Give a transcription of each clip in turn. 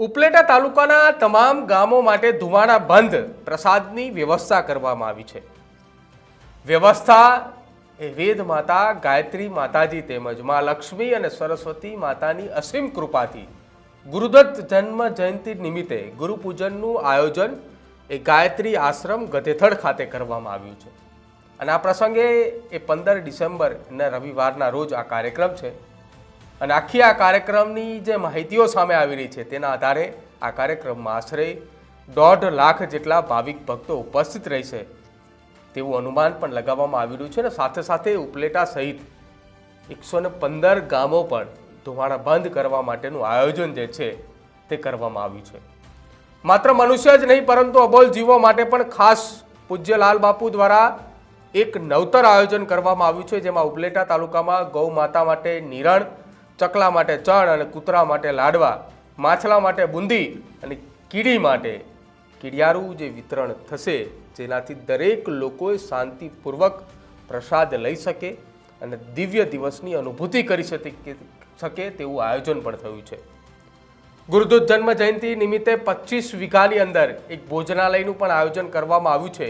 ઉપલેટા તાલુકાના તમામ ગામો માટે ધુમાડા બંધ પ્રસાદની વ્યવસ્થા કરવામાં આવી છે. વ્યવસ્થા એ વેદ માતા ગાયત્રી માતાજી તેમજ મા લક્ષ્મી અને સરસ્વતી માતાની અસીમ કૃપાથી ગુરુદત્ત જન્મ જયંતિ નિમિત્તે ગુરુપૂજનનું આયોજન એ ગાયત્રી આશ્રમ ગધેથળ ખાતે કરવામાં આવ્યું છે. અને આ પ્રસંગે એ પંદર ડિસેમ્બરના રવિવારના રોજ આ કાર્યક્રમ છે. અને આખી આ કાર્યક્રમની જે માહિતીઓ સામે આવી રહી છે તેના આધારે આ કાર્યક્રમમાં આશરે દોઢ લાખ જેટલા ભાવિક ભક્તો ઉપસ્થિત રહેશે તેવું અનુમાન પણ લગાવવામાં આવી રહ્યું છે અને સાથે સાથે ઉપલેટા સહિત એકસો ને પંદર ગામો પણ ધુમાડા બંધ કરવા માટેનું આયોજન જે છે તે કરવામાં આવ્યું છે. માત્ર મનુષ્ય જ નહીં, પરંતુ અબોલ જીવો માટે પણ ખાસ પૂજ્ય લાલ બાપુ દ્વારા એક નવતર આયોજન કરવામાં આવ્યું છે, જેમાં ઉપલેટા તાલુકામાં ગૌ માતા માટે નિરણ ચકલા માટે ચણ અને કૂતરા માટે લાડવા, માછલા માટે બુંદી અને કીડી માટે કીડિયારું જે વિતરણ થશે, જેનાથી દરેક લોકોએ શાંતિપૂર્વક પ્રસાદ લઈ શકે અને દિવ્ય દિવસની અનુભૂતિ કરી શકે તેવું આયોજન પણ થયું છે. ગુરુદૂત જન્મ જયંતિ નિમિત્તે પચીસ વીઘાની અંદર એક ભોજનાલયનું પણ આયોજન કરવામાં આવ્યું છે.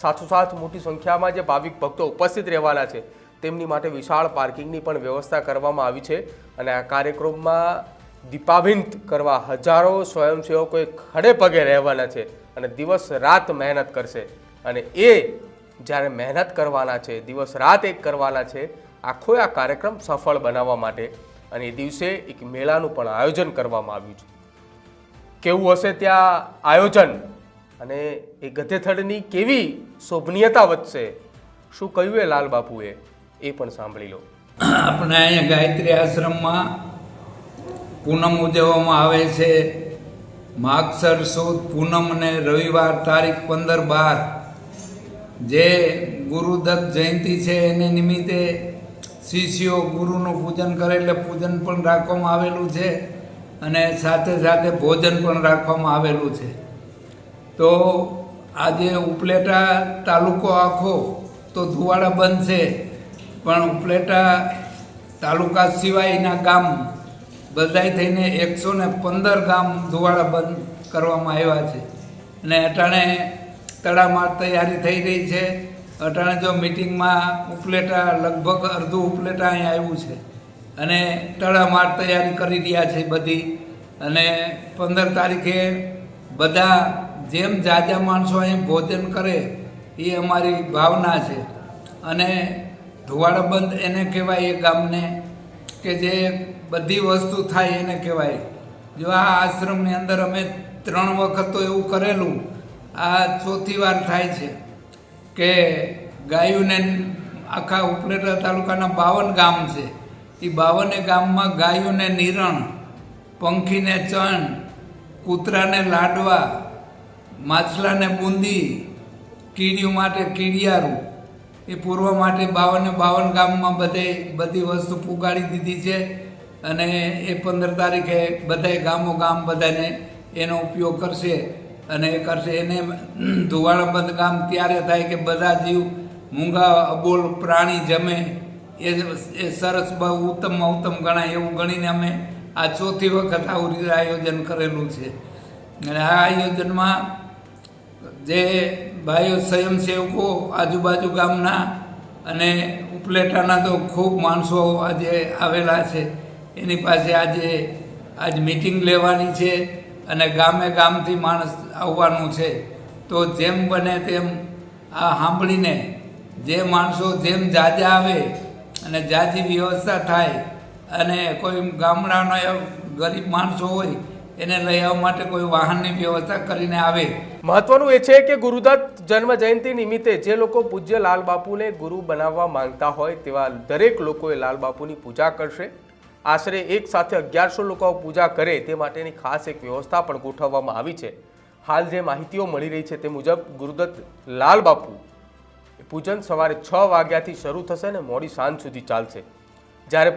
સાથોસાથ મોટી સંખ્યામાં જે ભાવિક ભક્તો ઉપસ્થિત રહેવાના છે. તેમની માટે વિશાળ પાર્કિંગની પણ વ્યવસ્થા કરવામાં આવી છે અને આ કાર્યક્રમમાં દીપાભિંત કરવા હજારો સ્વયંસેવકોએ ખડે પગે રહેવાના છે અને દિવસ રાત મહેનત કરશે. અને એ જ્યારે મહેનત કરવાના છે, દિવસ રાત એક કરવાના છે, આખો આ કાર્યક્રમ સફળ બનાવવા માટે અને એ દિવસે એક મેળાનું પણ આયોજન કરવામાં આવ્યું છે. કેવું હશે ત્યાં આયોજન? અને એ ગધેથડની કેવી શોભનીયતા વધશે? શું કહ્યું એ લાલ બાપુએ એ પણ સાંભળી લો. આપણે અહીંયા ગાયત્રી આશ્રમમાં પૂનમ ઉજવવામાં આવે છે. માગસર સુદ પૂનમ અને રવિવાર તારીખ પંદર બાર. જે ગુરુદત્ત જયંતિ છે એને નિમિત્તે શિષ્યો ગુરુનું પૂજન કરે એટલે પૂજન પણ રાખવામાં આવેલું છે અને સાથે સાથે ભોજન પણ રાખવામાં આવેલું છે. તો આજે ઉપલેટા તાલુકો આખો તો ધુવાડા બંધ છે. પણ ઉપલેટા તાલુકા સિવાયના ગામ બધાય થઈને એકસો ને પંદર ગામ ધોવાળા બંધ કરવામાં આવ્યા છે. અને અટાણે તડામાર તૈયારી થઈ રહી છે. અટાણે જો મિટિંગમાં ઉપલેટા લગભગ અડધું ઉપલેટા અહીં આવ્યું છે. અને તડામાર તૈયારી કરી રહ્યા છે બધી. અને પંદર તારીખે બધા જેમ જાજા માણસો અહીં ભોજન કરે એ અમારી ભાવના છે. અને ધુવાડા બંધ એને કહેવાય એ ગામને, કે જે બધી વસ્તુ થાય એને કહેવાય. જો આ આશ્રમની અંદર અમે ત્રણ વખત તો એવું કરેલું, આ ચોથી વાર થાય છે કે ગાયુને આખા ઉપલેટા તાલુકાના બાવન ગામ છે. એ બાવને ગામમાં ગાયુને નિરણ, પંખીને ચણ, કૂતરાને લાડવા, માછલાને બુંદી કીડિયું માટે કીડિયારું એ પૂર્વ માટે બાવને બાવન ગામમાં બધે બધી વસ્તુ પુગાડી દીધી છે અને એ પંદર તારીખે બધાય ગામો ગામ બધાને એનો ઉપયોગ કરશે અને એ કરશે. એને ધુવાળા બંધ ગામ ત્યારે થાય કે બધા જીવ મૂંગા અબોલ પ્રાણી જમે. એ એ સરસ બહુ ઉત્તમમાં ઉત્તમ ગણાય એવું ગણીને અમે આ ચોથી વખત આવું આયોજન કરેલું છે. અને આ આયોજનમાં જે ભાઈઓ સ્વયંસેવકો આજુબાજુ ગામના અને ઉપલેટાના તો ખૂબ માણસો આજે આવેલા છે. એની પાસે આજે, આજ મિટિંગ લેવાની છે અને ગામે ગામથી માણસ આવવાનું છે. તો જેમ બને તેમ આ સાંભળીને જે માણસો જેમ જાજા આવે અને જાજી વ્યવસ્થા થાય અને કોઈ ગામડાનો ગરીબ માણસો હોય એને લઈ આવવા માટે કોઈ વાહનની વ્યવસ્થા કરીને આવે. મહત્વનું એ છે કે ગુરુદત્ત જન્મ જયંતિ નિમિત્તે જે લોકો પૂજ્ય લાલ બાપુને ગુરુ બનાવવા માંગતા હોય તેવા દરેક લોકોએ લાલ બાપુની પૂજા કરશે. આશરે એક સાથે અગિયારસો લોકો પૂજા કરે તે માટેની ખાસ એક વ્યવસ્થા પણ ગોઠવવામાં આવી છે. હાલ જે માહિતીઓ મળી રહી છે તે મુજબ ગુરુદત્ત લાલ બાપુ પૂજન સવારે છ વાગ્યાથી શરૂ થશે અને મોડી સાંજ સુધી ચાલશે. જ્યારે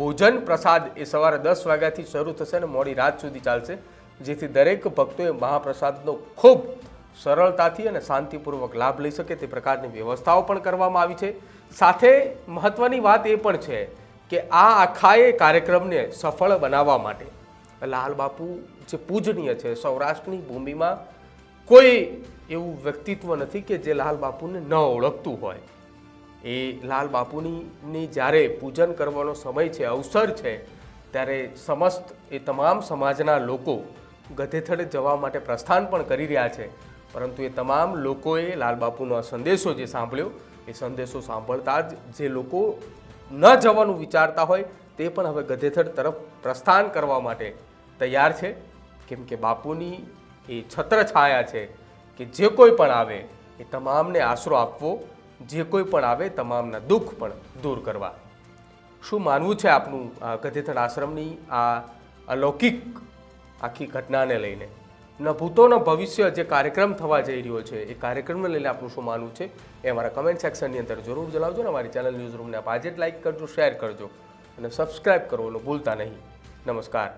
ભોજન પ્રસાદ એ સવારે દસ વાગ્યાથી શરૂ થશે અને મોડી રાત સુધી ચાલશે. જેથી દરેક ભક્તોએ મહાપ્રસાદનો ખૂબ સરળતાથી અને શાંતિપૂર્વક લાભ લઈ શકે તે પ્રકારની વ્યવસ્થાઓ પણ કરવામાં આવી છે. સાથે મહત્વની વાત એ પણ છે કે આ આખાએ કાર્યક્રમને સફળ બનાવવા માટે લાલ બાપુ જે પૂજનીય છે, સૌરાષ્ટ્રની ભૂમિમાં કોઈ એવું વ્યક્તિત્વ નથી કે જે લાલ બાપુને ન ઓળખતું હોય. એ લાલ બાપુની જ્યારે પૂજન કરવાનો સમય છે, અવસર છે, ત્યારે સમસ્ત એ તમામ સમાજના લોકો ગધેથડે જવા માટે પ્રસ્થાન પણ કરી રહ્યા છે. પરંતુ એ તમામ લોકોએ લાલ બાપુનો આ સંદેશો જે સાંભળ્યો, એ સંદેશો સાંભળતા જ જે લોકો ન જવાનું વિચારતા હોય, તે પણ હવે ગધેથડ તરફ પ્રસ્થાન કરવા માટે તૈયાર છે. કેમ કે બાપુની એ છત્રછાયા છે કે જે કોઈ પણ આવે, એ તમામને આશરો આપવો જે કોઈ પણ આવે તમામના દુઃખ પણ દૂર કરવા. શું માનવું છે આપનું આ આશ્રમની આ અલૌકિક આખી ઘટનાને લઈને? ન ભૂતો ન ભવિષ્ય જે કાર્યક્રમ થવા જઈ રહ્યો છે, એ કાર્યક્રમને લઈને આપનું શું માનવું છે? એ અમારા કમેન્ટ સેક્શનની અંદર જરૂર જણાવજો ને અમારી ચેનલ ન્યૂઝ રૂમને આપ આજે જ લાઇક કરજો શેર કરજો અને સબસ્ક્રાઇબ કરવાનું ભૂલતા નહીં. નમસ્કાર.